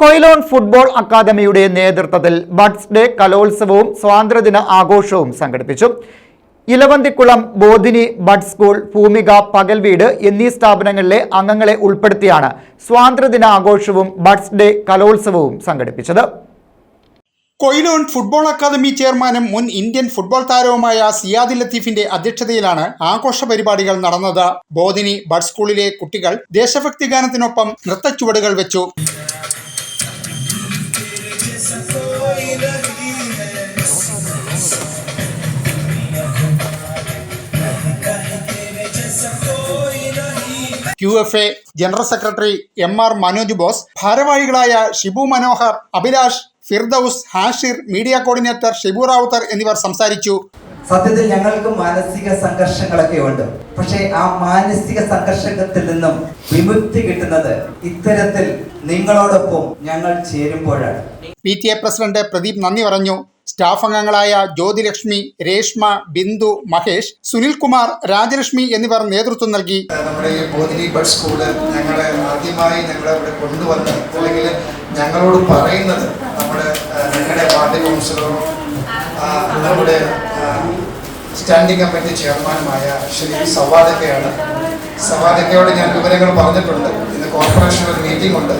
Quilon football അക്കാദമിയുടെ നേതൃത്വത്തിൽ buds day കലോത്സവവും സ്വാതന്ത്ര്യദിന ആഘോഷവും സംഘടിപ്പിച്ചു. ഇലവന്തിക്കുളം ബോധിനി ബഡ് സ്കൂൾ ഭൂമിക പകൽവീട് എന്നീ സ്ഥാപനങ്ങളിലെ അംഗങ്ങളെ ഉൾപ്പെടുത്തിയാണ് സ്വാതന്ത്ര്യദിന ആഘോഷവും ബഡ്സ് ഡേ കലോത്സവവും സംഘടിപ്പിച്ചത്. കൊയിലോൺ ഫുട്ബോൾ അക്കാദമി ചെയർമാനും മുൻ ഇന്ത്യൻ ഫുട്ബോൾ താരവുമായ സിയാദി ലത്തീഫിന്റെ അധ്യക്ഷതയിലാണ് ആഘോഷ പരിപാടികൾ നടന്നത്. ബോധിനി ബഡ് സ്കൂളിലെ കുട്ടികൾ ദേശഭക്തി ഗാനത്തിനൊപ്പം നൃത്തച്ചുവടുകൾ വെച്ചു. Q F A general secretary M R Manoj Bose ഭാരവാഹികളായ ഷിബു മനോഹർ അഭിലാഷ് ഫിർദൌസ് ഹാഷിർ മീഡിയ കോർഡിനേറ്റർ ഷിബു റാവുത്തർ എന്നിവർ സംസാരിച്ചു. സത്യത്തിൽ ഞങ്ങൾക്ക് മാനസിക സംഘർഷങ്ങളൊക്കെ ഉണ്ട്. പക്ഷേ ആ മാനസിക സംഘർഷത്തിൽ നിന്നും വിമുക്തി കിട്ടുന്നത് ഇത്തരത്തിൽ നിങ്ങളോടൊപ്പം ഞങ്ങൾ ചേരുമ്പോഴാണ്. P T A president Pradeep നന്ദി പറഞ്ഞു. സ്റ്റാഫ് അംഗങ്ങളായ ജ്യോതിലക്ഷ്മി രേഷ്മ ബിന്ദു മഹേഷ് സുനിൽകുമാർ രാജലക്ഷ്മി എന്നിവർ നേതൃത്വം നൽകി. നമ്മുടെ ഈ ബോധിനി ബഡ് സ്കൂൾ ഞങ്ങളെ ആദ്യമായി ഞങ്ങളെ ഇവിടെ കൊണ്ടുവന്ന് അല്ലെങ്കിൽ ഞങ്ങളോട് പറയുന്നത് നമ്മുടെ ഞങ്ങളുടെ വാർഡ് കൗൺസിലറും നമ്മുടെ സ്റ്റാൻഡിംഗ് കമ്മിറ്റി ചെയർമാനുമായ ശ്രീ സവാദക്കയാണ്. സവാദക്കയോട് ഞാൻ വിവരങ്ങൾ പറഞ്ഞിട്ടുണ്ട്. ഇന്ന് കോർപ്പറേഷൻ ഒരു മീറ്റിംഗ് ഉണ്ട്.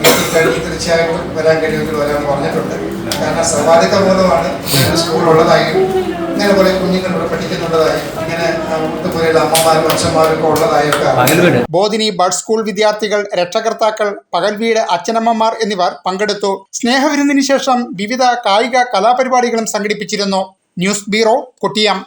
മീറ്റിംഗ് കഴിഞ്ഞ് തീർച്ചയായിട്ടും വരാൻ കഴിയുമെങ്കിൽ വരാൻ പറഞ്ഞിട്ടുണ്ട്. കാരണം സവാദക്ക മൂലമാണ് സ്കൂളുള്ളതായും ഇങ്ങനെ കുറെ കുഞ്ഞുങ്ങൾ ഇവിടെ പഠിക്കുന്നുള്ളതായും ഇങ്ങനെ ഇതുപോലെയുള്ള അമ്മമാരും അച്ഛന്മാരൊക്കെ ഉള്ളതായൊക്കെ. ബോധിനി ബഡ് സ്കൂൾ വിദ്യാർത്ഥികൾ രക്ഷകർത്താക്കൾ പകൽവീട് അച്ഛനമ്മമാർ എന്നിവർ പങ്കെടുത്തു. സ്നേഹവിരുന്നിന് ശേഷം വിവിധ കായിക കലാപരിപാടികളും സംഘടിപ്പിച്ചിരുന്നു. News bureau Kottiyam.